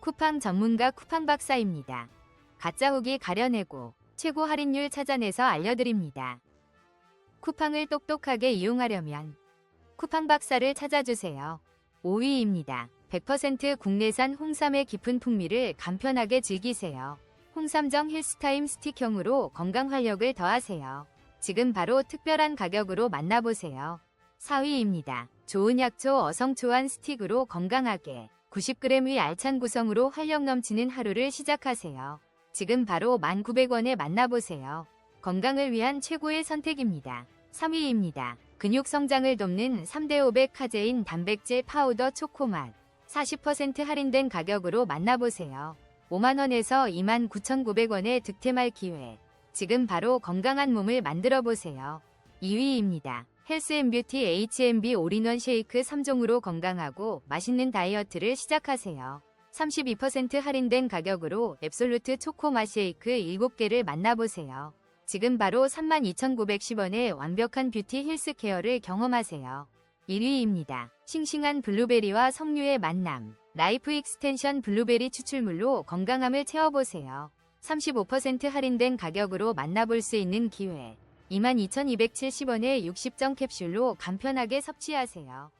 쿠팡 전문가 쿠팡 박사입니다. 가짜 후기 가려내고 최고 할인율 찾아내서 알려드립니다. 쿠팡을 똑똑하게 이용하려면 쿠팡 박사를 찾아주세요. 5위입니다. 100% 국내산 홍삼의 깊은 풍미를 간편하게 즐기세요. 홍삼정 힐스타임 스틱형으로 건강 활력을 더하세요. 지금 바로 특별한 가격으로 만나보세요. 4위입니다. 좋은 약초 어성초한 스틱으로 건강하게 90g의 알찬 구성으로 활력 넘치는 하루를 시작하세요. 지금 바로 1,900원에 만나보세요. 건강을 위한 최고의 선택입니다. 3위입니다. 근육 성장을 돕는 3대500 카제인 단백질 파우더 초코맛 40% 할인된 가격으로 만나보세요. 5만원에서 29,900원의 득템할 기회. 지금 바로 건강한 몸을 만들어 보세요. 2위입니다. 헬스앤뷰티 H&B 올인원 쉐이크 3종으로 건강하고 맛있는 다이어트를 시작하세요. 32% 할인된 가격으로 앱솔루트 초코맛 쉐이크 7개를 만나보세요. 지금 바로 32,910원의 완벽한 뷰티 힐스 케어를 경험하세요. 1위입니다. 싱싱한 블루베리와 석류의 만남. 라이프 익스텐션 블루베리 추출물로 건강함을 채워보세요. 35% 할인된 가격으로 만나볼 수 있는 기회. 22,270원의 60정 캡슐로 간편하게 섭취하세요.